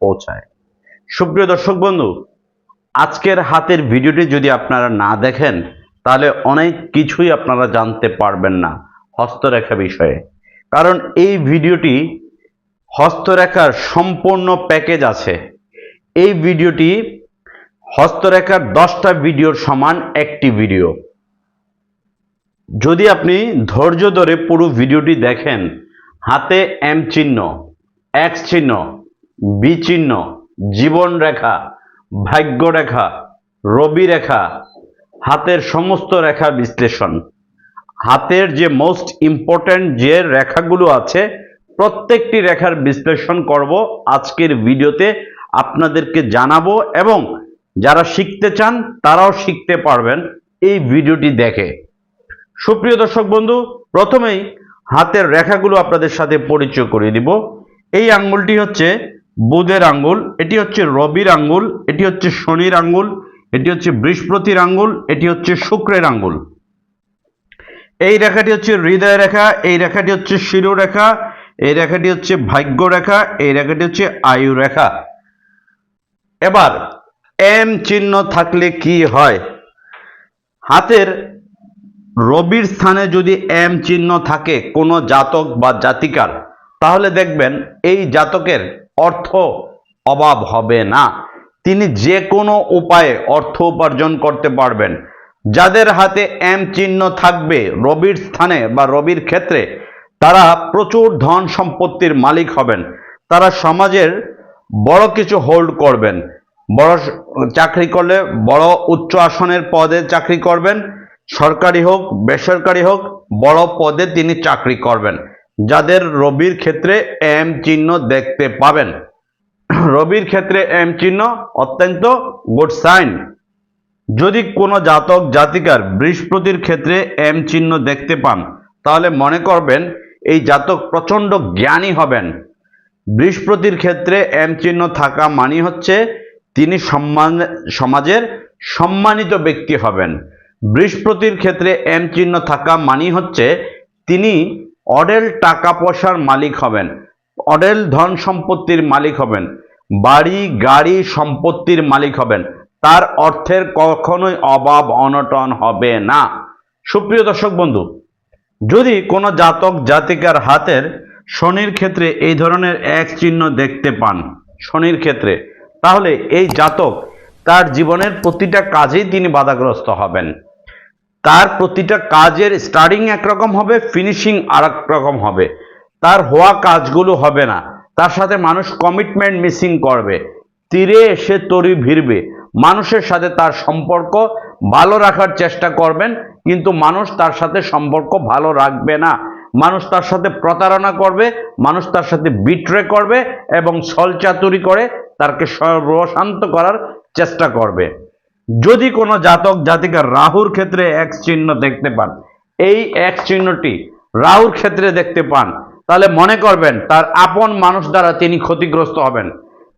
পৌঁছায়। সুপ্রিয় দর্শক বন্ধু, আজকের হাতের ভিডিওটি যদি আপনারা না দেখেন, তাহলে অনেক কিছুই আপনারা জানতে পারবেন না হস্তরেখা বিষয়ে। কারণ এই ভিডিওটি হস্তরেখার সম্পূর্ণ প্যাকেজ আছে। এই ভিডিওটি হস্তরেখার দশটা ভিডিওর সমান একটি ভিডিও। যদি আপনি ধৈর্য ধরে পুরো ভিডিওটি দেখেন, হাতে এম চিহ্ন এক্স চিহ্ন বি চিহ্ন জীবন রেখা, ভাগ্য রেখা, রবি রেখা, হাতের সমস্ত রেখা বিশ্লেষণ। হাতের যে মোস্ট ইম্পর্ট্যান্ট যে রেখাগুলো আছে, প্রত্যেকটি রেখার বিশ্লেষণ করব আজকের ভিডিওতে। আপনাদেরকে জানাব এবং যারা শিখতে চান, তারাও শিখতে পারবেন এই ভিডিওটি দেখে। সুপ্রিয় দর্শক বন্ধু, প্রথমেই হাতের রেখাগুলো আপনাদের সাথে পরিচয় করিয়ে দিব। এই আঙ্গুলটি হচ্ছে বুধের আঙ্গুল, এটি হচ্ছে রবির আঙ্গুল, এটি হচ্ছে শনির আঙ্গুল, এটি হচ্ছে বৃহস্পতির আঙ্গুল, এটি হচ্ছে শুক্রের আঙ্গুল। এই রেখাটি হচ্ছে হৃদয় রেখা, এই রেখাটি হচ্ছে শিরোরেখা এই রেখাটি হচ্ছে ভাগ্য রেখা, এই রেখাটি হচ্ছে আয়ু রেখা। এবার, এম চিহ্ন থাকলে কি হয়? হাতের রবির স্থানে যদি এম চিহ্ন থাকে কোনো জাতক বা জাতিকার, তাহলে দেখবেন এই জাতকের অর্থ অভাব হবে না। তিনি যে কোনো উপায়ে অর্থ উপার্জন করতে পারবেন। যাদের হাতে এম চিহ্ন থাকবে রবির স্থানে বা রবির ক্ষেত্রে, তারা প্রচুর ধন সম্পত্তির মালিক হবেন। তারা সমাজের বড় কিছু হোল্ড করবেন। বড় চাকরি করলে বড় উচ্চ আসনের পদে চাকরি করবেন। সরকারি হোক, বেসরকারি হোক, বড় পদে তিনি চাকরি করবেন। যাদের রবির ক্ষেত্রে এম চিহ্ন দেখতে পাবেন। রবির ক্ষেত্রে এম চিহ্ন অত্যন্ত গুড সাইন যদি কোনো জাতক, জাতিকার বৃহস্পতির ক্ষেত্রে এম চিহ্ন দেখতে পান, তাহলে মনে করবেন এই জাতক প্রচণ্ড জ্ঞানী হবেন। বৃহস্পতির ক্ষেত্রে এম চিহ্ন থাকা মানে হচ্ছে তিনি সম্মান, সমাজের সম্মানিত ব্যক্তি হবেন। বৃহস্পতির ক্ষেত্রে এম চিহ্ন থাকা মানে হচ্ছে তিনি অডেল টাকা পয়সার মালিক হবেন, অডেল ধন সম্পত্তির মালিক হবেন, বাড়ি, গাড়ি সম্পত্তির মালিক হবেন। তার অর্থের কখনোই অভাব অনটন হবে না। সুপ্রিয় দর্শক বন্ধু, যদি কোনো জাতক জাতিকার হাতের শনির ক্ষেত্রে এই ধরনের এক চিহ্ন দেখতে পান, শনির ক্ষেত্রে, তাহলে এই জাতক তার জীবনের প্রতিটা কাজেই তিনি বাধাগ্রস্ত হবেন। তার প্রতিটা কাজের স্টার্টিং একরকম হবে ফিনিশিং আর রকম হবে। তার হওয়া কাজগুলো হবে না। তার সাথে মানুষ কমিটমেন্ট মিসিং করবে। তীরে এসে তরি ভিড়বে। মানুষের সাথে তার সম্পর্ক ভালো রাখার চেষ্টা করবেন, কিন্তু মানুষ তার সাথে সম্পর্ক ভালো রাখবে না। মানুষ তার সাথে প্রতারণা করবে, মানুষ তার সাথে বিট্রে করবে এবং ছলচাতুরি করে তাকে সর্বশান্ত করার চেষ্টা করবে। যদি কোনো জাতক জাতিকার রাহুর ক্ষেত্রে এক চিহ্ন দেখতে পান, এই এক চিহ্নটি রাহুর ক্ষেত্রে দেখতে পান, তাহলে মনে করবেন তার আপন মানুষ দ্বারা তিনি ক্ষতিগ্রস্ত হবেন।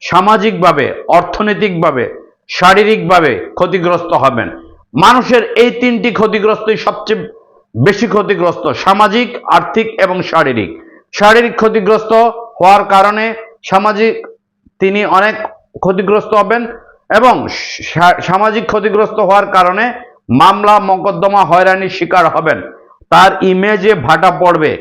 সামাজিকভাবে, অর্থনৈতিকভাবে, শারীরিকভাবে ক্ষতিগ্রস্ত হবেন। মানুষের এই তিনটি ক্ষতিগ্রস্তই সবচেয়ে বেশি ক্ষতিগ্রস্ত, সামাজিক, আর্থিক এবং শারীরিক। শারীরিক ক্ষতিগ্রস্ত হওয়ার কারণে সামাজিক তিনি অনেক ক্ষতিগ্রস্ত হবেন এবং সামাজিক ক্ষতিগ্রস্ত হওয়ার কারণে মামলা মকদ্দমা হয়রানির শিকার হবেন। তার ইমেজে ভাটা পড়বে।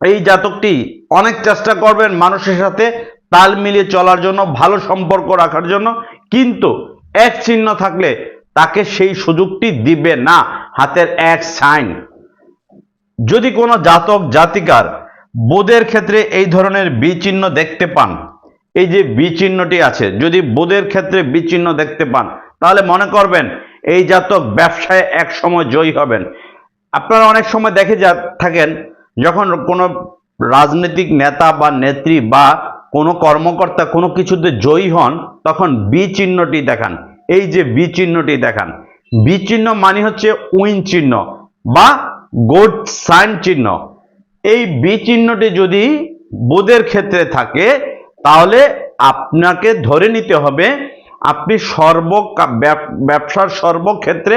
এই জাতকটি অনেক চেষ্টা করবেন মানুষের সাথে তাল মিলিয়ে চলার জন্য, ভালো সম্পর্ক রাখার জন্য, কিন্তু এক চিহ্ন থাকলে তাকে সেই সুযোগটি দিবে না, হাতের এক সাইন। যদি কোনো জাতক, জাতিকার বোধের ক্ষেত্রে এই ধরনের বিচিহ্ন দেখতে পান এই যে বিচিহ্নটি আছে, যদি বোধের ক্ষেত্রে বি চিহ্ন দেখতে পান, তাহলে মনে করবেন এই জাতক ব্যবসায় এক সময় জয়ী হবেন। আপনারা অনেক সময় দেখে যা থাকেন, যখন কোনো রাজনৈতিক নেতা বা নেত্রী বা কোনো কর্মকর্তা কোনো কিছুতে জয়ী হন, তখন বি চিহ্নটি দেখান। এই যে বি চিহ্নটি দেখান বি চিহ্ন মানে হচ্ছে উইন চিহ্ন বা গুড সাইন চিহ্ন। এই বি চিহ্নটি যদি বোধের ক্ষেত্রে থাকে তাহলে আপনাকে ধরে নিতে হবে আপনি সর্ব ব্যব- ব্যবসার সর্বক্ষেত্রে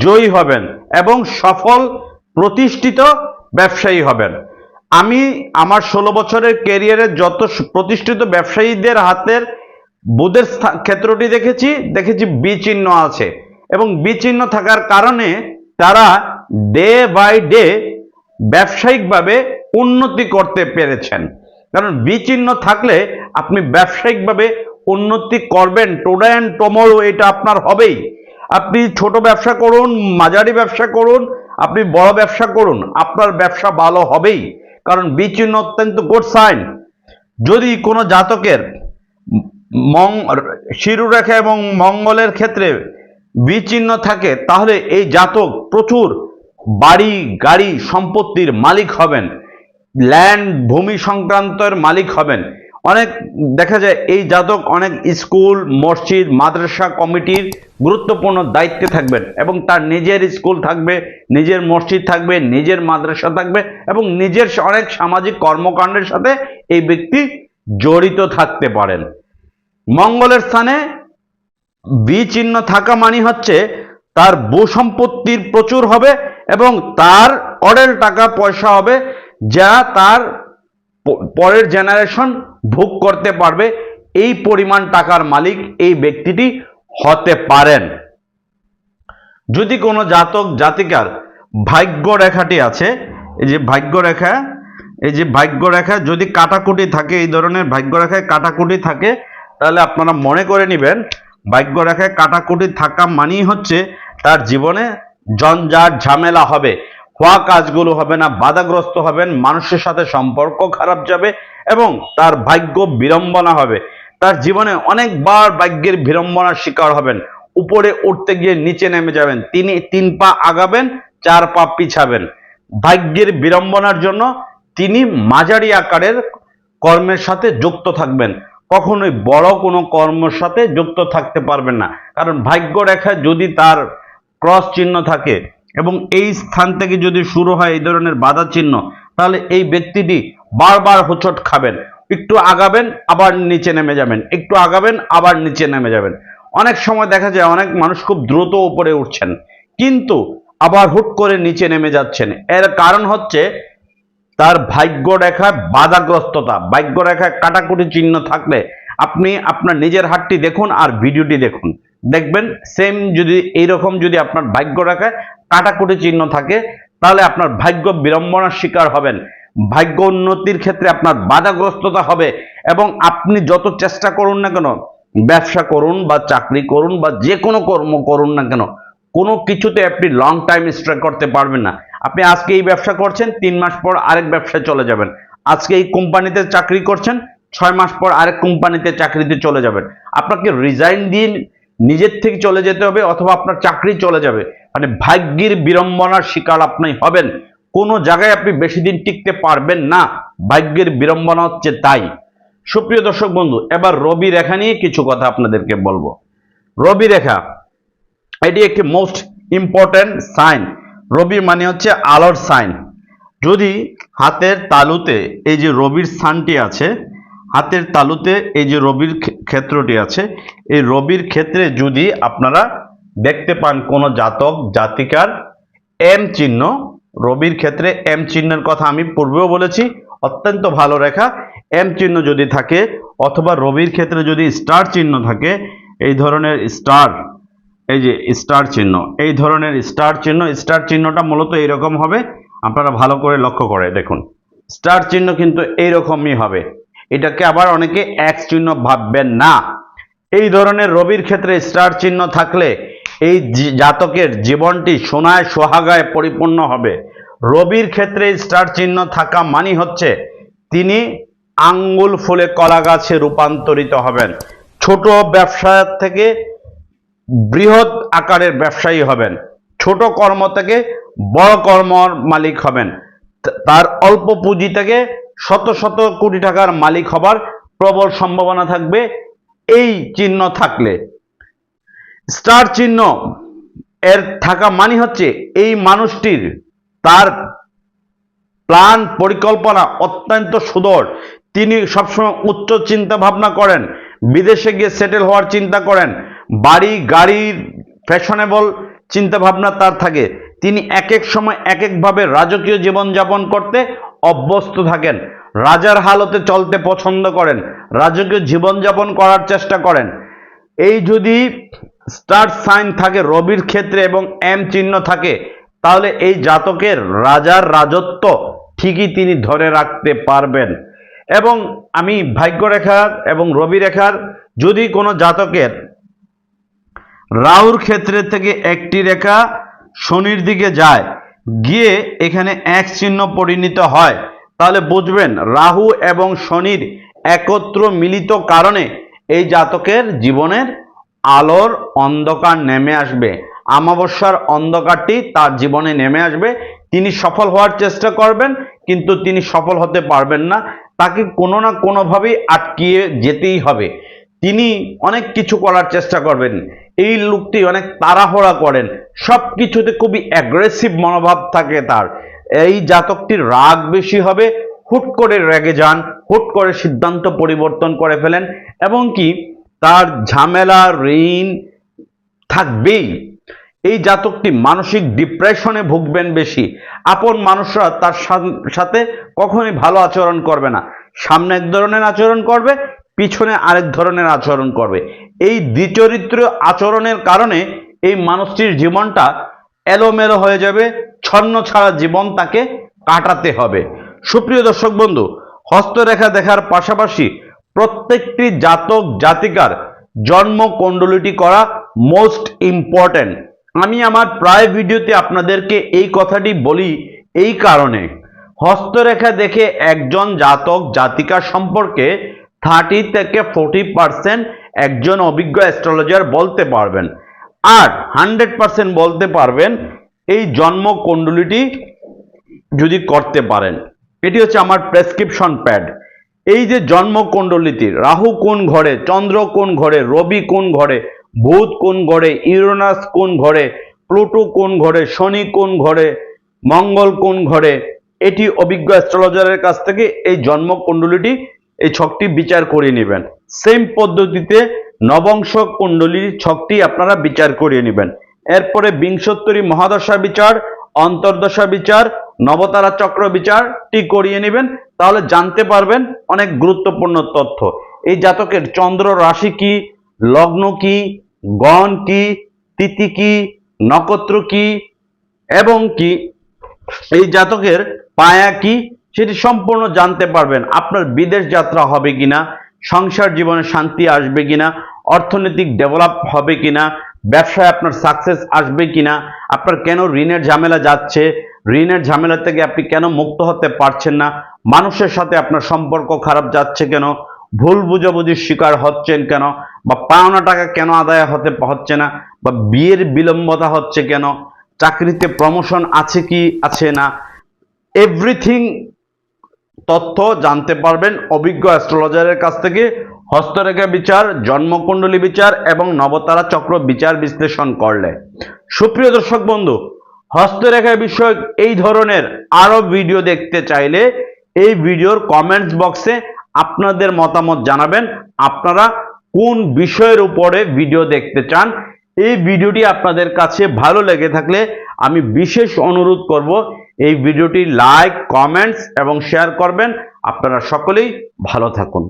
জয়ী হবেন এবং সফল প্রতিষ্ঠিত ব্যবসায়ী হবেন। আমি আমার ষোলো বছরের ক্যারিয়ারে যত প্রতিষ্ঠিত ব্যবসায়ীদের হাতের বুধের ক্ষেত্রটি দেখেছি দেখেছি বি চিহ্ন আছে এবং বি চিহ্ন থাকার কারণে তারা ডে বাই ডে ব্যবসায়িকভাবে উন্নতি করতে পেরেছেন। কারণ বি চিহ্ন থাকলে আপনি ব্যবসায়িকভাবে উন্নতি করবেন। টোডে অ্যান্ড টমোরো এটা আপনার হবেই। আপনি ছোট ব্যবসা করুন, মাঝারি ব্যবসা করুন, আপনি বড় ব্যবসা করুন, আপনার ব্যবসা ভালো হবেই। কারণ বি চিহ্ন অত্যন্ত গুড সাইন যদি কোনো জাতকের মং, শিরুরেখা এবং মঙ্গলের ক্ষেত্রে বিচিহ্ন থাকে, তাহলে এই জাতক প্রচুর বাড়ি, গাড়ি সম্পত্তির মালিক হবেন। ল্যান্ড ভূমি সংক্রান্তের মালিক হবেন। অনেক দেখা যায় এই জাতক অনেক স্কুল, মসজিদ, মাদ্রাসা কমিটির গুরুত্বপূর্ণ দায়িত্বে থাকবেন এবং তার নিজের স্কুল থাকবে, নিজের মসজিদ থাকবে, নিজের মাদ্রাসা থাকবে এবং নিজের অনেক সামাজিক কর্মকাণ্ডের সাথে এই ব্যক্তি জড়িত থাকতে পারেন। মঙ্গলের স্থানে বি চিহ্ন থাকা মানে হচ্ছে তার ভূ সম্পত্তির প্রচুর হবে এবং তার অডেল টাকা পয়সা হবে যা তার পরের জেনারেশন ভোগ করতে পারবে, এই পরিমাণ টাকার মালিক এই ব্যক্তিটি হতে পারেন। যদি কোনো জাতক, জাতিকার ভাগ্য রেখাটি আছে, এই যে ভাগ্য রেখা এই যে ভাগ্য রেখা যদি কাটাকুটি থাকে, এই ধরনের ভাগ্য রেখায় কাটাকুটি থাকে, তাহলে আপনারা মনে করে নেবেন ভাগ্য রেখায় কাটাকুটি থাকা মানেই হচ্ছে তার জীবনে জঞ্জাট ঝামেলা হবে। হওয়া কাজগুলো হবে না, বাধাগ্রস্ত হবেন, মানুষের সাথে সম্পর্ক খারাপ যাবে এবং তার ভাগ্য বিড়ম্বনা হবে। তার জীবনে অনেকবার ভাগ্যের বিড়ম্বনার শিকার হবেন। উপরে উঠতে গিয়ে নিচে নেমে যাবেন। তিনি তিন পা আগাবেন, চার পা পিছাবেন। ভাগ্যের বিড়ম্বনার জন্য তিনি মাঝারি আকারের কর্মের সাথে যুক্ত থাকবেন। কখনোই বড় কোনো কর্মের সাথে যুক্ত থাকতে পারবেন না। কারণ ভাগ্য রেখা যদি তার ক্রস চিহ্ন থাকে এবং এই স্থান থেকে যদি শুরু হয় এই ধরনের বাধা চিহ্ন, তাহলে এই ব্যক্তিটি বারবার হোঁচট খাবেন। একটু আগাবেন, আবার নিচে নেমে যাবেন। একটু আগাবেন, আবার নিচে নেমে যাবেন। অনেক সময় দেখা যায় অনেক মানুষ খুব দ্রুত উপরে উঠছেন, কিন্তু আবার হুট করে নিচে নেমে যাচ্ছেন। এর কারণ হচ্ছে তার ভাগ্য রেখায় বাধাগ্রস্ততা। ভাগ্য রেখায় কাটাকুটি চিহ্ন থাকলে আপনি আপনার নিজের হাতটি দেখুন আর ভিডিওটি দেখুন। দেখবেন সেম যদি, এইরকম যদি আপনার ভাগ্য রেখায় কাটাকুটি চিহ্ন থাকে, তাহলে আপনার ভাগ্য বিড়ম্বনার শিকার হবেন। ভাগ্য উন্নতির ক্ষেত্রে আপনার বাধাগ্রস্ততা হবে এবং আপনি যত চেষ্টা করুন না কেন, ব্যবসা করুন বা চাকরি করুন বা যে কোনো কর্ম করুন না কেন, কোনো কিছুতে আপনি লং টাইম স্টে করতে পারবেন না। আপনি আজকে এই ব্যবসা করছেন, তিন মাস পর আরেক ব্যবসায় চলে যাবেন। আজকে এই কোম্পানিতে চাকরি করছেন, ছয় মাস পর আরেক কোম্পানিতে চাকরিতে চলে যাবেন। আপনাকে রিজাইন দিয়ে নিজের থেকে চলে যেতে হবে অথবা আপনার চাকরি চলে যাবে। মানে ভাগ্যের বিড়ম্বনার শিকার আপনি হবেন। কোনো জায়গায় আপনি বেশি দিন টিকতে পারবেন না। ভাগ্যের বিড়ম্বনা হচ্ছে তাই। সুপ্রিয় দর্শক বন্ধু, এবার রবি রেখা নিয়ে কিছু কথা আপনাদেরকে বলব। রবি রেখা, এটি একটি মোস্ট ইম্পর্ট্যান্ট সাইন রবি মানে হচ্ছে আলোর সাইন যদি হাতের তালুতে এই যে রবির স্থানটি আছে, হাতের তালুতে এই যে রবির ক্ষেত্রটি আছে, এই রবির ক্ষেত্রে যদি আপনারা দেখতে পান কোনো জাতক, জাতিকার এম চিহ্ন। রবির ক্ষেত্রে এম চিহ্নের কথা আমি পূর্বেও বলেছি, অত্যন্ত ভালো রেখা। এম চিহ্ন যদি থাকে অথবা রবির ক্ষেত্রে যদি স্টার চিহ্ন থাকে, এই ধরনের স্টার, এই যে স্টার চিহ্ন, এই ধরনের স্টার চিহ্ন, স্টার চিহ্নটা মূলত এইরকম হবে। আপনারা ভালো করে লক্ষ্য করে দেখুন। স্টার চিহ্ন কিন্তু এইরকমই হবে। এটাকে আবার অনেকে এক চিহ্ন ভাববেন না। এই ধরনের রবির ক্ষেত্রে স্টার চিহ্ন থাকলে এই জাতকের জীবনটি সোনায় সোহাগায় পরিপূর্ণ হবে। রবির ক্ষেত্রে স্টার চিহ্ন থাকা মানি হচ্ছে তিনি আঙ্গুল ফুলে কলা গাছে রূপান্তরিত হবেন। ছোট ব্যবসা থেকে বৃহৎ আকারের ব্যবসায়ী হবেন। ছোট কর্ম থেকে বড় কর্মর মালিক হবেন। তার অল্প পুঁজি থেকে শত শত কোটি টাকার মালিক হবার প্রবল সম্ভাবনা থাকবে। এই চিহ্ন থাকলে স্টার চিহ্ন, এর থাকা মানে হচ্ছে এই মানুষটির তার প্ল্যান, পরিকল্পনা অত্যন্ত সুদর। তিনি সবসময় উচ্চ চিন্তা ভাবনা করেন, বিদেশে গিয়ে সেটেল হওয়ার চিন্তা করেন, বাড়ি গাড়ির ফ্যাশনেবল চিন্তা ভাবনা তার থাকে। তিনি এক এক সময় এক একভাবে রাজকীয় জীবনযাপন করতে অভ্যস্ত থাকেন, রাজার হালতে চলতে পছন্দ করেন, রাজকীয় জীবনযাপন করার চেষ্টা করেন। এই যদি স্টার সাইন থাকে রবির ক্ষেত্রে এবং এম চিহ্ন থাকে। তাহলে এই জাতকের রাজার রাজত্ব ঠিকই তিনি ধরে রাখতে পারবেন। এবং আমি ভাগ্যরেখার এবং রবি রেখার যদি কোনো জাতকের রাহুর ক্ষেত্রে থেকে একটি রেখা শনির দিকে যায়, গিয়ে এখানে এক চিহ্ন পরিণত হয়, তাহলে বুঝবেন রাহু এবং শনির একত্র মিলিত কারণে এই জাতকের জীবনের আলোর অন্ধকার নেমে আসবে। আমাবস্যার অন্ধকারটি তার জীবনে নেমে আসবে। তিনি সফল হওয়ার চেষ্টা করবেন, কিন্তু তিনি সফল হতে পারবেন না। তাকে কোনো না কোনোভাবেই আটকিয়ে যেতেই হবে। তিনি অনেক কিছু করার চেষ্টা করবেন। এই লোকটি অনেক তাড়াহুড়া করেন। সব কিছুতে খুবই অ্যাগ্রেসিভ মনোভাব থাকে তার। এই জাতকটির রাগ বেশি হবে। হুট করে রেগে যান, হুট করে সিদ্ধান্ত পরিবর্তন করে ফেলেন। এবং কি তার ঝামেলা, ঋণ থাকবেই। এই জাতকটি মানসিক ডিপ্রেশনে ভুগবেন বেশি। আপন মানুষরা তার সাথে কখনোই ভালো আচরণ করবে না। সামনে এক ধরনের আচরণ করবে, পিছনে আরেক ধরনের আচরণ করবে। এই দ্বিচরিত্র আচরণের কারণে এই মানুষটির জীবনটা এলোমেলো হয়ে যাবে, ছন্ন ছাড়া জীবন তাকে কাটাতে হবে। সুপ্রিয় দর্শক বন্ধু, হস্তরেখা দেখার পাশাপাশি প্রত্যেকটি জাতক জাতিকার জন্ম কুণ্ডলিটি করা মোস্ট ইম্পর্ট্যান্ট আমি আমার প্রায় ভিডিওতে আপনাদেরকে এই কথাটি বলি এই কারণে। হস্তরেখা দেখে একজন জাতক জাতিকা সম্পর্কে থার্টি থেকে ফোর্টি পার্সেন্ট একজন অভিজ্ঞ অ্যাস্ট্রোলজার বলতে পারবেন। আর হান্ড্রেড পার্সেন্ট বলতে পারবেন এই জন্ম কুণ্ডলিটি যদি করতে পারেন। এটি হচ্ছে আমার প্রেসক্রিপশন প্যাড এই যে জন্ম কুণ্ডলিতে রাহু কোন ঘরে, চন্দ্র কোন ঘরে, রবি কোন ঘরে, বুধ কোন ঘরে, ইউরোনাস কোন ঘরে, প্লুটো কোন ঘরে, শনি কোন ঘরে, মঙ্গল কোন ঘরে, এটি অভিজ্ঞ অ্যাস্ট্রোলজারের কাছ থেকে এই জন্ম কুণ্ডলিটি এই ছকটি বিচার করে নেবেন। সেম পদ্ধতিতে নবংশ কুণ্ডলীর ছকটি আপনারা বিচার করিয়ে নেবেন। এরপরে বিংশোত্তরী মহাদশা বিচার, অন্তর্দশা বিচার নবতারা চক্র বিচারটি করিয়ে নেবেন, তাহলে জানতে পারবেন অনেক গুরুত্বপূর্ণ তথ্য। এই জাতকের চন্দ্র রাশি কি, লগ্ন কি, গণ কি, তিথি কি, নক্ষত্র কি, এবং কি, এই জাতকের পায়া কি, সেটি সম্পূর্ণ জানতে পারবেন। আপনার বিদেশ যাত্রা হবে কিনা, সংসার জীবনে শান্তি আসবে কিনা, অর্থনৈতিক ডেভেলপ হবে কিনা, ব্যবসায় আপনার সাকসেস আসবে কিনা, আপনার কেন ঋণের ঝামেলা যাচ্ছে ঋণের ঝামেলা থেকে আপনি কেন মুক্ত হতে পারছেন না? মানুষের সাথে আপনার সম্পর্ক খারাপ যাচ্ছে কেন? ভুল বুঝাবুঝির শিকার হচ্ছেন কেন? বা পাওনা টাকা কেন আদায় হতে হচ্ছে না? বা বিয়ের বিলম্বতা হচ্ছে কেন? চাকরিতে প্রমোশন আছে কি আছে না? এভরিথিং তথ্য জানতে পারবেন অভিজ্ঞ অ্যাস্ট্রোলজারের কাছ থেকে। হস্তরেখা বিচার, জন্মকুণ্ডলী বিচার এবং নবতারা চক্র বিচার বিশ্লেষণ করলে। সুপ্রিয় দর্শক বন্ধু হস্তরেখা বিষয়ক এই ধরনের আরও ভিডিও দেখতে চাইলে এই ভিডিওর কমেন্টস বক্সে আপনাদের মতামত জানাবেন। আপনারা কোন বিষয়ের উপরে ভিডিও দেখতে চান, এই ভিডিওটি আপনাদের কাছে ভালো লেগে থাকলে আমি বিশেষ অনুরোধ করব, এই ভিডিওটি লাইক কমেন্টস এবং শেয়ার করবেন। আপনারা সকলেই ভালো থাকুন।